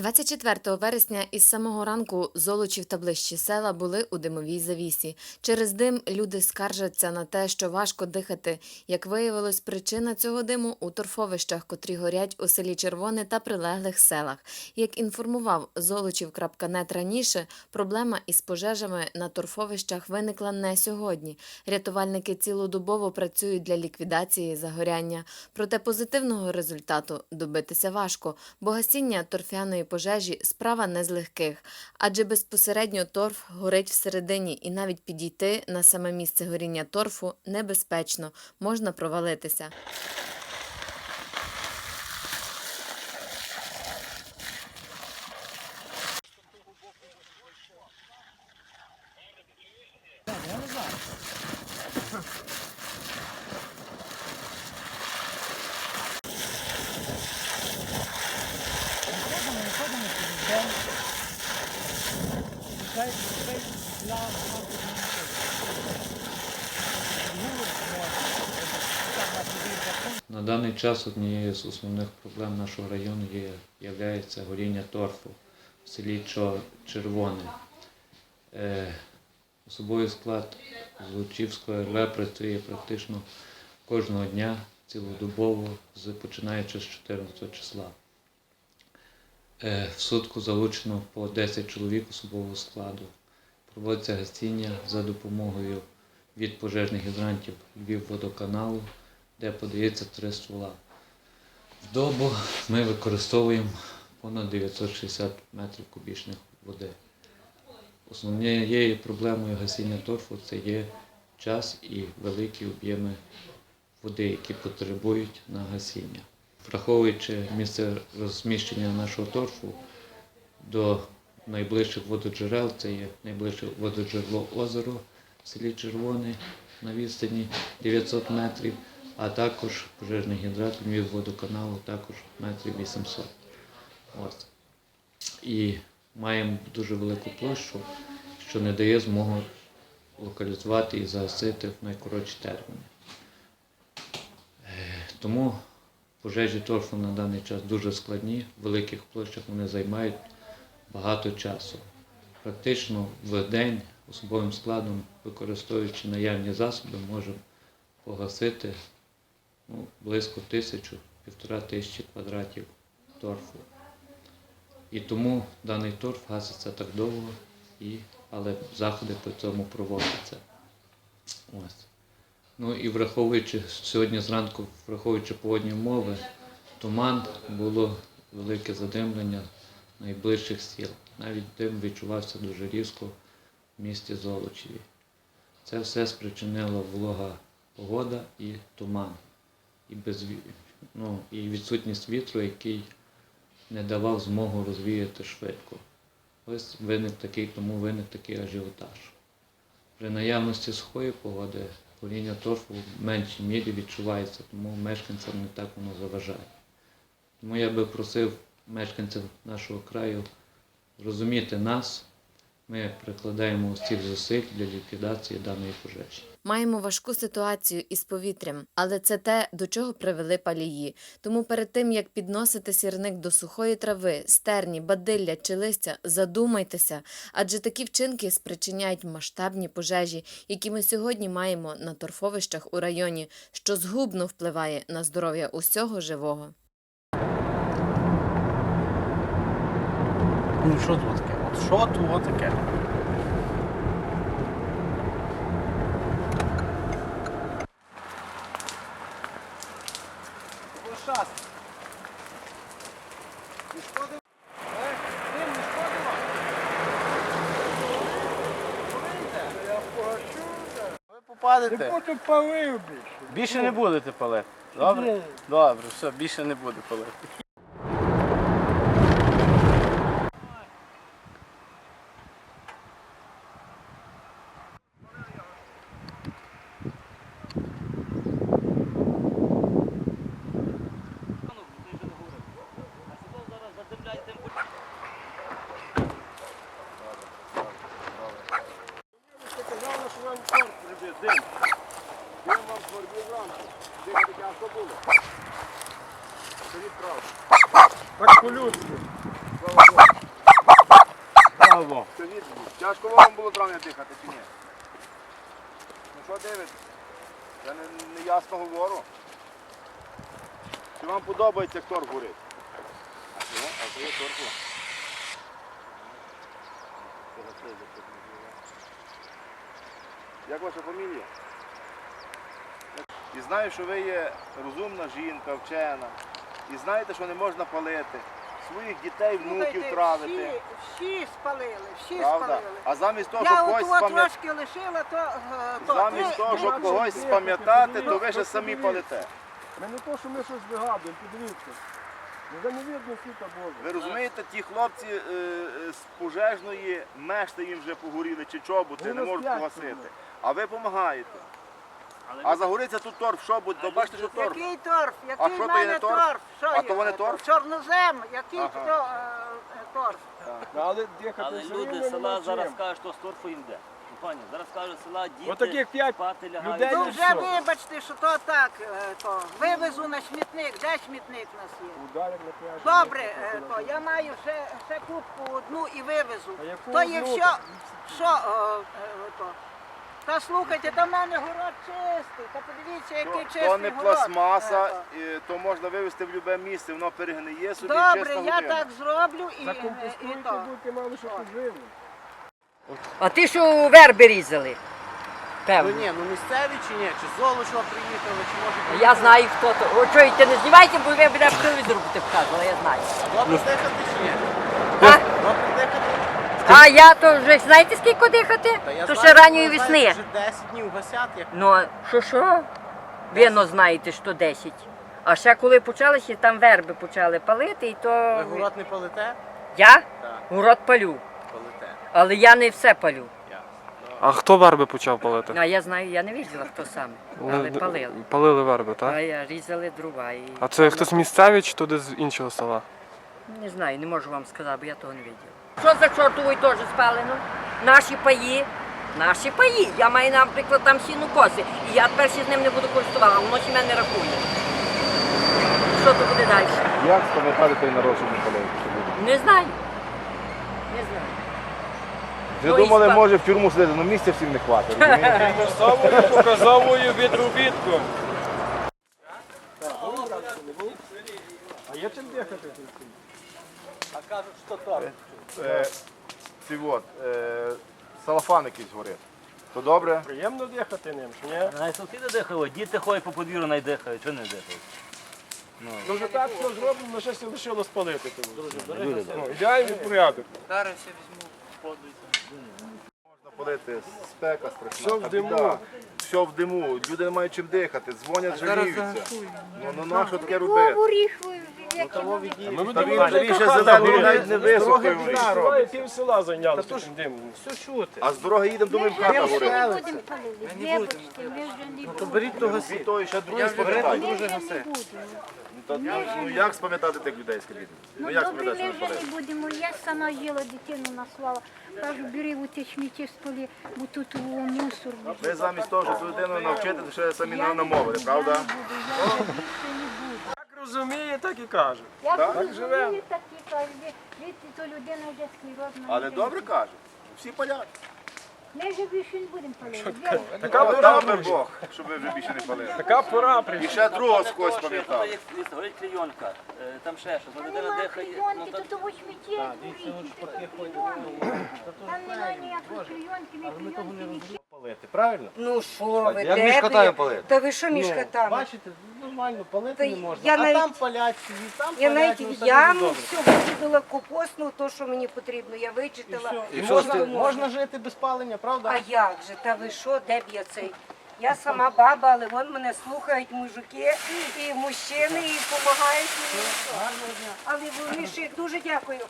24 вересня із самого ранку Золочів та ближчі села були у димовій завісі. Через дим люди скаржаться на те, що важко дихати. Як виявилось, причина цього диму у торфовищах, котрі горять у селі Червоне та прилеглих селах. Як інформував Золочів.нет раніше, проблема із пожежами на торфовищах виникла не сьогодні. Рятувальники цілодобово працюють для ліквідації загоряння. Проте позитивного результату добитися важко, бо гасіння торфяної пожежі справа не з легких, адже безпосередньо торф горить всередині, і навіть підійти на саме місце горіння торфу небезпечно, можна провалитися. Виходимо, виходимо через день. Нехай, нехай для нас На даний час однією з основних проблем нашого району є являється горіння торфу в селі Червоне. Е, особовий склад Злочівської РВ працює практично кожного дня цілодобово, починаючи з 14 числа. Е, в сутку залучено по 10 чоловік особового складу. Проводиться гасіння за допомогою від пожежних гідрантів Львівводоканалу, де подається три ствола. В добу ми використовуємо понад 960 метрів кубічних води. Основною проблемою гасіння торфу це є час і великі об'єми води, які потребують на гасіння. Враховуючи місце розміщення нашого торфу до найближчих вододжерел, це є найближче вододжерело озеро в селі Червоне на відстані 900 метрів, а також пожежний гідрат від водоканалу також метрів 800. Ось. І маємо дуже велику площу, що не дає змогу локалізувати і загасити в найкоротші терміни. Е, Тому пожежі торфу на даний час дуже складні, в великих площах вони займають багато часу. Практично в день особовим складом, використовуючи наявні засоби, можемо погасити ну, близько тисячу, півтора тисячі квадратів торфу. І тому даний торф гаситься так довго, і, але заходи по цьому проводяться. Ось. Ну і враховуючи сьогодні зранку, враховуючи погодні умови, туман було велике задимлення найближчих сіл. Навіть дим відчувався дуже різко в місті Золочеві. Це все спричинила волога погода і туман, і, безві... ну, і відсутність вітру, який не давав змогу розвіяти швидко. Ось виник такий, тому виник такий ажіотаж. При наявності сухої погоди горіння торфу в меншій мірі відчувається, тому мешканцям не так воно заважає. Тому я би просив мешканців нашого краю розуміти нас. Ми прикладаємо усіх зусиль для ліквідації даної пожежі. Маємо важку ситуацію із повітрям, але це те, до чого привели палії. Тому перед тим, як підносити сірник до сухої трави, стерні, бадилля чи листя, задумайтеся, адже такі вчинки спричиняють масштабні пожежі, які ми сьогодні маємо на торфовищах у районі, що згубно впливає на здоров'я усього живого. Ну що тут таке? От що тут таке? Ви Ти потім палив більше. Більше не будете палити. Добре? Добре, все, більше не буде палити. Ти казала, що вам торт прибіг, дим. Дим вам згорів ранку. Дим таке авто було. Скажіть правду. Так по-людськи. Браво. Скажіть, тяжко вам було травня дихати чи ні? Ну що дивитесь? Я не, не ясно говорю. Чи вам подобається, як торг горить? А що? А то є торг. Як ваша фамілія? І знаю, що ви є розумна жінка, вчена. І знаєте, що не можна палити. Своїх дітей, внуків Слухайте, травити. Всі, всі спалили, всі Правда? спалили. А замість того, Я щоб от когось спам'ятати. трошки лишила, то, е, то Замість того, щоб когось спам'ятати, то ви ще самі палите. Ми не то, що ми щось вигадуємо, подивіться. Вже не видно світа Бога. Ви розумієте, ті хлопці е, е, з пожежної мешти їм вже погоріли чи чоботи, Вони не можуть погасити. були. А ви допомагаєте. А загориться тут торф, що буде? То бачите, що торф. Який торф? Який що то є мене торф? торф? Що А є? то вони торф? Чорнозем, який Ага. то е, е, торф? Але Але все люди з села зараз кажуть, що з торфу їм де. Пані, зараз кажуть села, діти Отаких п'ять спати лягають. людей Ну не вже вибачте, що то так, е, то вивезу на смітник, де смітник у нас є? На пляжі. Добре, е, то я маю ще, ще кубку одну і вивезу. А яку То є одну? все, що е, е, то. Та слухайте, до мене город чистий. Та подивіться, який То, чистий то не город. пластмаса, Е, то. і то можна вивезти в будь-яке місце, воно перегниє собі Добре, чисто я година. так зроблю і, і, і Закомпостуйте, то. будете мали що поживно. А ти що верби різали? Ну Певно. ні, ну місцеві чи ні? Чи Золочева приїхали, чи може Я знаю, хто то. О, чуєте, не знімайте, бо ви буде по телевізору буде показувала, я знаю. Добре дихати чи ні? А? А я то вже знаєте скільки дихати? То ще ранньої ви весни. Вже 10 днів гасять, як Ну, що що? Ви ну знаєте, що 10. А ще коли почалося, там верби почали палити, і то ви город не палите? я Так, город палю. палите. Але я не все палю. А хто верби почав палити? А я знаю, я не бачила, хто саме. Але Ну, палили. Палили верби, А так? я різали дрова і. А це хтось місцевий чи туди з іншого села? Не знаю, не можу вам сказати, бо я того не бачила. Що за чортовою теж спалено? Наші паї. Наші паї. Я маю, наприклад, там сіну коси. І я тепер ще з ним не буду користуватися, воно ще мене рахує. Що то буде далі? Як спам'ятати той народ, щоб не знаю. Не знаю. Ви Ну, і думали, спа- може в тюрму сидіти, але місця всім не хватить. розумієте? Показовою відробітком. А є чим дихати? Е, Ці от, е, салафан якийсь горить. То добре? Приємно дихати ним, чи ні? Навіть сусіди дихають, діти ходять по подвір'ю, не дихають, чого не дихають? Ну вже так все зроблено, лише все лишило спалити. тому. Ну, ідеальний порядок. Можна палити, спека страшна. Все в диму. Все в диму, люди не мають чим дихати, дзвонять, жаліються. Ну, ну на що таке робити? Ми Та не висохає. Пів села димом. Все чути. А з дороги їдемо, думаємо, хата горить. будемо палити. Вибачте, ми вже не То будемо. беріть то спам'ятають. Ми вже не будемо. Ну, ну як спам'ятати тих людей, скажіть? Ну Ну як добре, спам'ятати, ми що вже вони не будемо. Я сама їла дитину наслала. Кажу, бери у те сміття з полі, бо тут у мусор. Ви замість того, щоб людину навчити, то ще самі Я не намовили, я правда? не буду, я не буду. Так розуміє, так і каже. Я Так розумію, живемо. такі кажуть, видите, то людина вже склерозна. Але добре кажуть. Всі палять. Ми вже більше не будемо палити. Вірно. Така От пора дав би прийшла. Бог, щоб ви вже більше не палили. Така пора І прийшла. ще другого з когось Що пам'ятав. є ліс, горить клейонка, е, там ще щось, Там людина нема дихає. ну, клейонки, так- то того сміття Там немає ніякої клейонки, ні клейонки, ні Палити, правильно? Ну що ви, Як де мішкотами ви? палити? Та ви що мішкотами? Бачите, нормально палити Та не можна. я а навіть- там палять, і там Я палять, навіть ну, в яму все добре. висадила компостну, то, що мені потрібно, я вичитала. І Можна, можна, можна. можна жити без палення, правда? А як же? Та ви що, де б я цей? Я сама баба, але вон мене слухають мужики і мужчини і допомагають мені. Але вони ще дуже дякую.